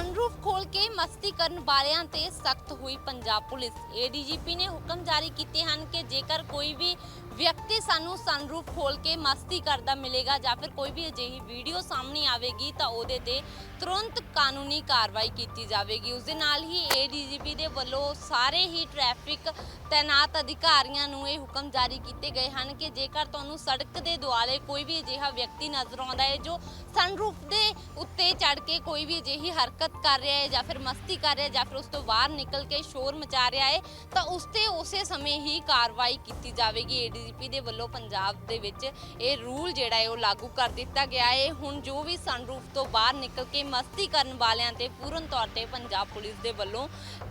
Sunroof ਖੋਲ ਕੇ ਮਸਤੀ ਕਰਨ ਵਾਲਿਆਂ ਤੇ ਸਖਤ ਹੋਈ ਪੰਜਾਬ ਪੁਲਿਸ। ਏਡੀਜੀਪੀ ਨੇ ਹੁਕਮ ਜਾਰੀ ਕੀਤੇ ਹਨ ਕਿ ਜੇਕਰ ਕੋਈ ਵੀ ਵਿਅਕਤੀ ਸਾਨੂੰ ਸਨਰੂਫ ਖੋਲ ਕੇ ਮਸਤੀ ਕਰਦਾ ਮਿਲੇਗਾ ਜਾਂ ਫਿਰ ਕੋਈ ਵੀ ਅਜਿਹੀ ਵੀਡੀਓ ਸਾਹਮਣੇ ਆਵੇਗੀ ਤਾਂ ਉਹਦੇ ਤੇ ਤੁਰੰਤ ਕਾਨੂੰਨੀ ਕਾਰਵਾਈ ਕੀਤੀ ਜਾਵੇਗੀ। ਉਸ ਦੇ ਨਾਲ ਹੀ ਏਡੀਜੀਪੀ ਦੇ ਵੱਲੋਂ ਸਾਰੇ ਹੀ ਟ੍ਰੈਫਿਕ ਤੈਨਾਤ ਅਧਿਕਾਰੀਆਂ ਨੂੰ ਇਹ ਹੁਕਮ ਜਾਰੀ ਕੀਤੇ ਗਏ ਹਨ ਕਿ ਜੇਕਰ ਤੁਹਾਨੂੰ ਸੜਕ ਦੇ ਦੁਆਲੇ ਕੋਈ ਵੀ ਅਜਿਹਾ ਵਿਅਕਤੀ ਨਜ਼ਰ ਆਉਂਦਾ ਹੈ ਜੋ ਸਨਰੂਫ ਦੇ ਉੱਤੇ ਚੜ ਕੇ ਕੋਈ ਵੀ ਅਜਿਹੀ ਹਰਕਤ ਕਰ ਰਿਹਾ ਹੈ ਜਾਂ ਫਿਰ ਮਸਤੀ ਕਰ ਰਿਹਾ ਹੈ ਜਾਂ ਫਿਰ ਉਸ ਤੋਂ ਬਾਹਰ ਨਿਕਲ ਕੇ ਸ਼ੋਰ ਮਚਾ ਰਿਹਾ ਹੈ, ਤਾਂ ਉਸ ਤੇ ਉਸੇ ਸਮੇਂ ਹੀ ਕਾਰਵਾਈ ਕੀਤੀ ਜਾਵੇਗੀ। ਏਡੀਜੀਪੀ ਦੇ ਵੱਲੋਂ ਪੰਜਾਬ ਦੇ ਵਿੱਚ ਇਹ ਰੂਲ ਜਿਹੜਾ ਹੈ ਉਹ ਲਾਗੂ ਕਰ ਦਿੱਤਾ ਗਿਆ ਹੈ। ਹੁਣ ਜੋ ਵੀ ਸਨਰੂਫ ਤੋਂ ਬਾਹਰ ਨਿਕਲ ਕੇ ਮਸਤੀ ਕਰਨ ਵਾਲਿਆਂ ਤੇ ਪੂਰਨ ਤੌਰ ਤੇ ਪੰਜਾਬ ਪੁਲਿਸ ਦੇ ਵੱਲੋਂ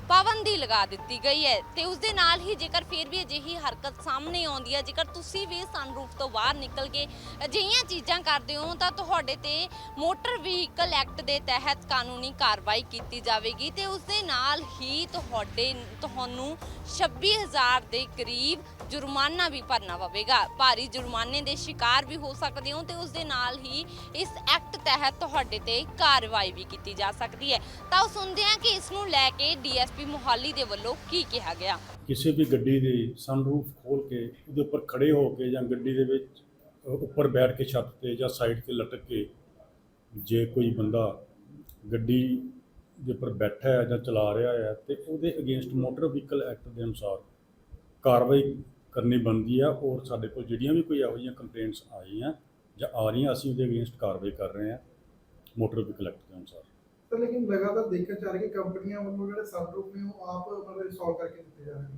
ਪਾਬੰਦੀ ਲਗਾ ਦਿੱਤੀ ਗਈ ਹੈ ਤੇ ਉਸ ਦੇ ਨਾਲ ਹੀ ਜੇਕਰ ਫਿਰ ਵੀ ਅਜਿਹੀ ਹਰਕਤ ਸਾਹਮਣੇ ਆਉਂਦੀ ਹੈ, ਜੇਕਰ ਤੁਸੀਂ ਵੀ ਸਨਰੂਫ ਤੋਂ ਬਾਹਰ ਨਿਕਲ ਕੇ ਅਜਿਹੀਆਂ ਚੀਜ਼ਾਂ ਕਰਦੇ ਹੋ, ਤਾਂ ਤੁਹਾਡੇ ਤੇ ਮੋਟਰ ਵਹੀਕਲ ਐਕਟ ਦੇ ਤਹਿਤ ਕਾਨੂੰਨੀ ਕਾਰਵਾਈ ਕੀਤੀ ਜਾਵੇਗੀ ਤੇ ਉਸ ਦੇ ਨਾਲ ਹੀ ਤੁਹਾਡੇ, ਤੁਹਾਨੂੰ 26000 ਦੇ ਕਰੀਬ ਜੁਰਮਾਨਾ ਵੀ ਭਰਨਾ ਪਵੇਗਾ। ਭਾਰੀ ਜੁਰਮਾਨੇ ਦੇ ਸ਼ਿਕਾਰ ਵੀ ਹੋ ਸਕਦੇ ਹੋ ਤੇ ਉਸ ਦੇ ਨਾਲ ਹੀ ਇਸ ਐਕਟ ਤਹਿਤ ਤੁਹਾਡੇ ਤੇ ਕਾਰਵਾਈ ਵੀ ਕੀਤੀ ਜਾ ਸਕਦੀ ਹੈ। ਤਾਂ ਸੁਣਦੇ ਹਾਂ ਕਿ ਇਸ ਨੂੰ ਲੈ ਕੇ ਡੀਐਸਪੀ ਮੁਹਾਲੀ ਦੇ ਵੱਲੋਂ ਕੀ ਕਿਹਾ ਗਿਆ। ਕਿਸੇ ਵੀ ਗੱਡੀ ਦੇ ਸਨਰੂਫ ਖੋਲ ਕੇ ਉਹਦੇ ਉੱਪਰ ਖੜੇ ਹੋ ਕੇ ਜਾਂ ਗੱਡੀ ਦੇ ਵਿੱਚ ਉੱਪਰ ਬੈਠ ਕੇ ਛੱਤ ਤੇ ਜਾਂ ਸਾਈਡ ਤੇ ਲਟਕ ਕੇ ਜੇ ਕੋਈ ਬੰਦਾ ਗੱਡੀ ਦੇ ਉੱਪਰ ਬੈਠਾ ਹੈ ਜਾਂ ਚਲਾ ਰਿਹਾ ਹੈ ਤੇ ਉਹਦੇ ਅਗੇਂਸਟ ਮੋਟਰ ਵਹੀਕਲ ਐਕਟ ਦੇ ਅਨੁਸਾਰ ਕਾਰਵਾਈ ਕਰਨੀ ਬਣਦੀ ਹੈ ਔਰ ਸਾਡੇ ਕੋਲ ਜਿਹੜੀਆਂ ਵੀ ਕੋਈ ਇਹੋ ਜਿਹੀਆਂ ਕੰਪਲੇਂਟਸ ਆਈਆਂ ਜਾਂ ਆ ਰਹੀਆਂ ਅਸੀਂ ਉਹਦੇ ਅਗੇਂਸਟ ਕਾਰਵਾਈ ਕਰ ਰਹੇ ਹਾਂ ਮੋਟਰ ਵਹੀਕਲ ਐਕਟ ਦੇ ਅਨੁਸਾਰ। ਤਾਂ ਲੇਕਿਨ ਲਗਾਤਾਰ ਦੇਖਿਆ ਜਾ ਰਿਹਾ ਕਿ ਕੰਪਨੀਆਂ ਵੱਲੋਂ ਜਿਹੜੇ ਸਨਰੂਫ ਨੇ ਉਹ ਆਪ ਮਤਲਬ ਇੰਸਟਾਲ ਕਰਕੇ ਦਿੱਤੇ ਜਾ ਰਹੇ ਨੇ।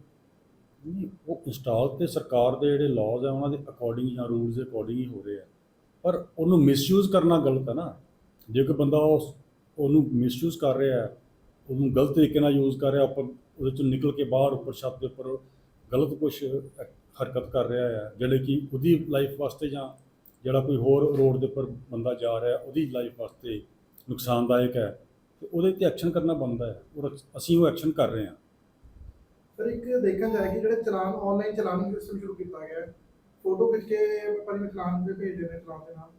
ਨਹੀਂ ਉਹ ਇੰਸਟਾਲ ਤੇ ਸਰਕਾਰ ਦੇ ਜਿਹੜੇ ਲਾਜ਼ ਆ ਉਹਨਾਂ ਦੇ ਅਕੋਰਡਿੰਗ ਜਾਂ ਰੂਲਸ ਦੇ ਅਕੋਰਡਿੰਗ ਹੀ ਹੋ ਰਹੇ ਆ। ਪਰ ਉਹਨੂੰ ਮਿਸਯੂਜ਼ ਕਰਨਾ ਗਲਤ ਹੈ ਨਾ। ਜੇ ਕੋਈ ਬੰਦਾ ਉਸ ਉਹਨੂੰ ਮਿਸਯੂਜ਼ ਕਰ ਰਿਹਾ ਉਹਨੂੰ ਗਲਤ ਤਰੀਕੇ ਨਾਲ ਯੂਜ਼ ਕਰ ਰਿਹਾ ਉੱਪਰ ਉਹਦੇ ਚੋਂ ਨਿਕਲ ਕੇ ਬਾਹਰ ਉੱਪਰ ਛੱਤ ਦੇ ਉੱਪਰ ਗਲਤ ਕੁਝ ਹਰਕਤ ਕਰ ਰਿਹਾ ਹੈ, ਜਿਹੜੇ ਕਿ ਉਹਦੀ ਲਾਈਫ ਵਾਸਤੇ ਜਾਂ ਜਿਹੜਾ ਕੋਈ ਹੋਰ ਰੋਡ ਦੇ ਉੱਪਰ ਬੰਦਾ ਜਾ ਰਿਹਾ ਉਹਦੀ ਲਾਈਫ ਵਾਸਤੇ ਨੁਕਸਾਨਦਾਇਕ ਹੈ, ਤੇ ਉਹਦੇ ਤੇ ਐਕਸ਼ਨ ਕਰਨਾ ਬਣਦਾ ਹੈ, ਔਰ ਅਸੀਂ ਉਹ ਐਕਸ਼ਨ ਕਰ ਰਹੇ ਹਾਂ। ਪਰ ਇੱਕ ਦੇਖਿਆ ਜਾਏ ਕਿ ਜਿਹੜੇ ਚਲਾਨ ਆਨਲਾਈਨ ਚਲਾਨ ਸਿਸਟਮ ਸ਼ੁਰੂ ਕੀਤਾ ਗਿਆ ਫੋਟੋ ਖਿੱਚ ਕੇ ਪਰ ਮੈਂ ਚਲਾਨ ਦੇ ਭੇਜਦੇ ਨੇ ਚਲਾਨ ਦੇ ਨਾਲ।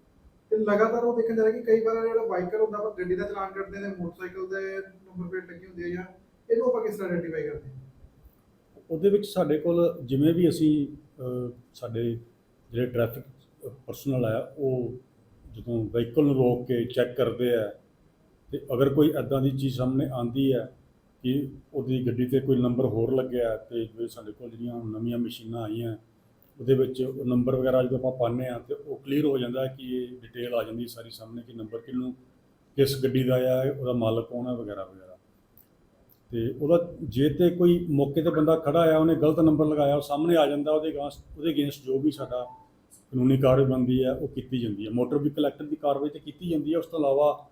ਤੇ ਲਗਾਤਾਰ ਉਹ ਦੇਖਿਆ ਜਾ ਰਿਹਾ ਕਿ ਕਈ ਵਾਰ ਜਿਹੜਾ ਬਾਈਕਰ ਹੁੰਦਾ ਪਰ ਗੱਡੀ ਦਾ ਚਲਾਨ ਕੱਟਦੇ ਨੇ, ਮੋਟਰਸਾਈਕਲ ਦੇ ਨੰਬਰ ਪਲੇਟ ਲੱਗੀ ਹੁੰਦੀ ਹੈ ਜਾਂ ਇਹਨੂੰ ਆਪਾਂ ਕਿਸ ਤਰ੍ਹਾਂ ਆਇਡੈਂਟੀਫਾਈ ਕਰਦੇ ਹਾਂ? ਉਹਦੇ ਵਿੱਚ ਸਾਡੇ ਕੋਲ ਜਿਵੇਂ ਵੀ ਅਸੀਂ ਸਾਡੇ ਜਿਹੜੇ ਟ੍ਰੈਫਿਕ ਪਰਸਨਲ ਆ, ਉਹ ਜਦੋਂ ਵਹੀਕਲ ਨੂੰ ਰੋਕ ਕੇ ਚੈੱਕ ਕਰਦੇ ਆ ਤੇ ਅਗਰ ਕੋਈ ਐਦਾਂ ਦੀ ਚੀਜ਼ ਸਾਹਮਣੇ ਆਂਦੀ ਹੈ ਕਿ ਉਹਦੀ ਗੱਡੀ ਤੇ ਕੋਈ ਨੰਬਰ ਹੋਰ ਲੱਗਿਆ ਤੇ ਜਿਵੇਂ ਸਾਡੇ ਕੋਲ ਜਿਹੜੀਆਂ ਨਵੀਆਂ ਮਸ਼ੀਨਾਂ ਆਈਆਂ, ਉਹਦੇ ਵਿੱਚ ਉਹ ਨੰਬਰ ਵਗੈਰਾ ਜਦੋਂ ਆਪਾਂ ਪਾਉਂਦੇ ਆ ਤੇ ਉਹ ਕਲੀਅਰ ਹੋ ਜਾਂਦਾ ਕਿ ਇਹ ਡਿਟੇਲ ਆ ਜਾਂਦੀ ਸਾਰੀ ਸਾਹਮਣੇ ਕਿ ਨੰਬਰ ਕਿਹਨੂੰ, ਕਿਸ ਗੱਡੀ ਦਾ ਆ, ਉਹਦਾ ਮਾਲਕ ਕੌਣ ਹੈ ਵਗੈਰਾ ਵਗੈਰਾ। ਤੇ ਉਹਦਾ ਜੇ ਤੇ ਕੋਈ ਮੌਕੇ ਤੇ ਬੰਦਾ ਖੜਾ ਆ ਉਹਨੇ ਗਲਤ ਨੰਬਰ ਲਗਾਇਆ, ਉਹ ਸਾਹਮਣੇ ਆ ਜਾਂਦਾ, ਉਹਦੇ ਅਗਾਂਸਟ ਉਹਦੇ ਅਗੇਂਸਟ ਜੋ ਵੀ ਸਾਡਾ ਕਾਨੂੰਨੀ ਕਾਰਵਾਈ ਬਣਦੀ ਹੈ, ਉਹ ਕੀਤੀ ਜਾਂਦੀ ਹੈ। ਮੋਟਰ ਵਹੀਕਲ ਐਕਟ ਦੀ ਕਾਰਵਾਈ ਤੇ ਕੀਤੀ ਜਾਂਦੀ ਹੈ। ਉਸ ਤੋਂ ਇਲਾਵਾ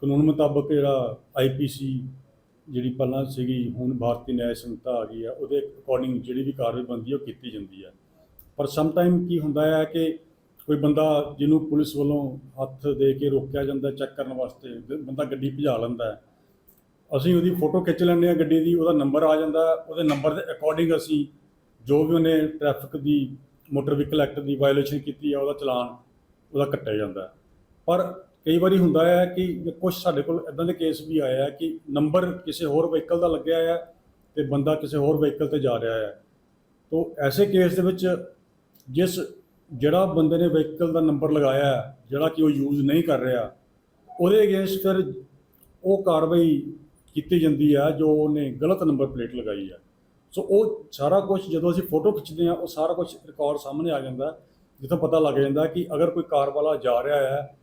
ਕਾਨੂੰਨ ਮੁਤਾਬਕ ਜਿਹੜਾ ਆਈਪੀਸੀ ਜਿਹੜੀ ਪਹਿਲਾਂ ਸੀਗੀ, ਹੁਣ ਭਾਰਤੀ ਨਿਆਂ ਸੰਹਿਤਾ ਆ ਗਈ ਆ ਉਹਦੇ ਅਕੋਰਡਿੰਗ ਜਿਹੜੀ ਵੀ ਕਾਰਵਾਈ ਬੰਦੀ ਉਹ ਕੀਤੀ ਜਾਂਦੀ ਹੈ। ਪਰ ਸਮ ਟਾਈਮ ਕੀ ਹੁੰਦਾ ਹੈ ਕਿ ਕੋਈ ਬੰਦਾ ਜਿਹਨੂੰ ਪੁਲਿਸ ਵੱਲੋਂ ਹੱਥ ਦੇ ਕੇ ਰੋਕਿਆ ਜਾਂਦਾ ਚੈੱਕ ਕਰਨ ਵਾਸਤੇ, ਬੰਦਾ ਗੱਡੀ ਭਜਾ ਲੈਂਦਾ ਹੈ ਅਸੀਂ ਉਹਦੀ ਫੋਟੋ ਖਿੱਚ ਲੈਂਦੇ ਹਾਂ ਗੱਡੀ ਦੀ, ਉਹਦਾ ਨੰਬਰ ਆ ਜਾਂਦਾ, ਉਹਦੇ ਨੰਬਰ ਦੇ ਅਕੋਰਡਿੰਗ ਅਸੀਂ ਜੋ ਵੀ ਉਹਨੇ ਟ੍ਰੈਫਿਕ ਦੀ ਮੋਟਰ ਵਹੀਕਲ ਐਕਟ ਦੀ ਵਾਇਓਲੇਸ਼ਨ ਕੀਤੀ ਹੈ ਉਹਦਾ ਚਲਾਨ ਉਹਦਾ ਕੱਟਿਆ ਜਾਂਦਾ। ਪਰ ਕਈ ਵਾਰੀ ਹੁੰਦਾ ਹੈ ਕਿ ਕੁਝ ਸਾਡੇ ਕੋਲ ਇਦਾਂ ਦੇ ਕੇਸ ਵੀ ਆਏ ਆ ਕਿ ਨੰਬਰ ਕਿਸੇ ਹੋਰ ਵਹੀਕਲ ਦਾ ਲੱਗਿਆ ਹੈ ਤੇ ਬੰਦਾ ਕਿਸੇ ਹੋਰ ਵਹੀਕਲ ਤੇ ਜਾ ਰਿਹਾ ਹੈ ਤੋਂ ਐਸੇ ਕੇਸ ਦੇ ਵਿੱਚ ਜਿਸ ਜਿਹੜਾ ਬੰਦੇ ਨੇ ਵਹੀਕਲ ਦਾ ਨੰਬਰ ਲਗਾਇਆ ਜਿਹੜਾ ਕਿ ਉਹ ਯੂਜ਼ ਨਹੀਂ ਕਰ ਰਿਹਾ, ਉਹਦੇ ਅਗੇਂਸਟ ਫਿਰ ਉਹ ਕਾਰਵਾਈ ਕੀਤੀ ਜਾਂਦੀ ਹੈ ਜੋ ਉਹਨੇ ਗਲਤ ਨੰਬਰ ਪਲੇਟ ਲਗਾਈ ਹੈ ਸੋ ਉਹ ਸਾਰਾ ਕੁਝ ਜਦੋਂ ਅਸੀਂ ਫੋਟੋ ਖਿੱਚਦੇ ਹਾਂ ਉਹ ਸਾਰਾ ਕੁਝ ਰਿਕਾਰਡ ਸਾਹਮਣੇ ਆ ਜਾਂਦਾ, ਜਿੱਥੋਂ ਪਤਾ ਲੱਗ ਜਾਂਦਾ ਕਿ ਅਗਰ ਕੋਈ ਕਾਰ ਵਾਲਾ ਜਾ ਰਿਹਾ ਹੈ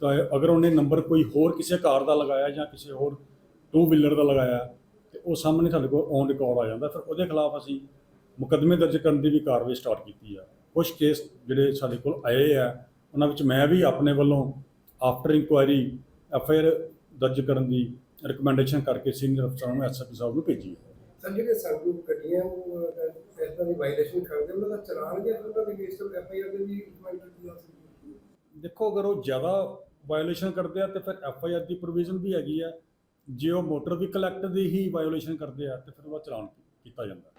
ਤਾਂ ਅਗਰ ਉਹਨੇ ਨੰਬਰ ਕੋਈ ਹੋਰ ਕਿਸੇ ਕਾਰ ਦਾ ਲਗਾਇਆ ਜਾਂ ਕਿਸੇ ਹੋਰ ਟੂ ਵੀਲਰ ਦਾ ਲਗਾਇਆ, ਤੇ ਉਹ ਸਾਹਮਣੇ ਸਾਡੇ ਕੋਲ ਔਨ ਰਿਕਾਰਡ ਆ ਜਾਂਦਾ। ਫਿਰ ਉਹਦੇ ਖਿਲਾਫ ਅਸੀਂ ਮੁਕੱਦਮੇ ਦਰਜ ਕਰਨ ਦੀ ਵੀ ਕਾਰਵਾਈ ਸਟਾਰਟ ਕੀਤੀ ਆ। ਕੁਝ ਕੇਸ ਜਿਹੜੇ ਸਾਡੇ ਕੋਲ ਆਏ ਆ, ਉਹਨਾਂ ਵਿੱਚ ਮੈਂ ਵੀ ਆਪਣੇ ਵੱਲੋਂ after inquiry F I R ਦਰਜ ਕਰਨ ਦੀ ਰਿਕਮੈਂਡੇਸ਼ਨ ਕਰਕੇ ਸੀਨੀਅਰ ਅਫਸਰਾਂ ਨੂੰ ਐਸਐਪੀ ਸਾਹਿਬ ਨੂੰ ਭੇਜੀ ਹੈ। ਸਰ ਜਿਹੜੇ ਸਨਰੂਫ ਗੱਡੀਆਂ ਉਹ ਅਹ, ਇਸ ਤਰ੍ਹਾਂ ਦੀ ਵਾਇਲੇਸ਼ਨ ਕਰਦੇ ਉਹਨਾਂ ਦਾ ਚਲਾਨ ਜਾਂ ਉਹਨਾਂ ਦੇ ਅਗੇਂਸਟ ਐਫ ਆਈ ਆਰ ਦੇ ਵੀ ਇੰਪਲੀਮੈਂਟ ਕੀਤੀ ਜਾ ਸਕਦੀ ਹੈ ਦੇਖੋ ਅਗਰ ਉਹ ਜ਼ਿਆਦਾ ਵਾਇਓਲੇਸ਼ਨ ਕਰਦੇ ਆ ਤੇ ਫਿਰ ਐਫ ਆਈ ਆਰ ਦੀ ਪ੍ਰੋਵੀਜ਼ਨ ਵੀ ਹੈਗੀ ਆ। ਜੇ ਉਹ ਮੋਟਰ ਵਹੀਕਲ ਐਕਟ ਦੀ ਹੀ ਵਾਇਓਲੇਸ਼ਨ ਕਰਦੇ ਆ ਤੇ ਫਿਰ ਉਹਦਾ ਚਲਾਨ ਕੀਤਾ ਜਾਂਦਾ।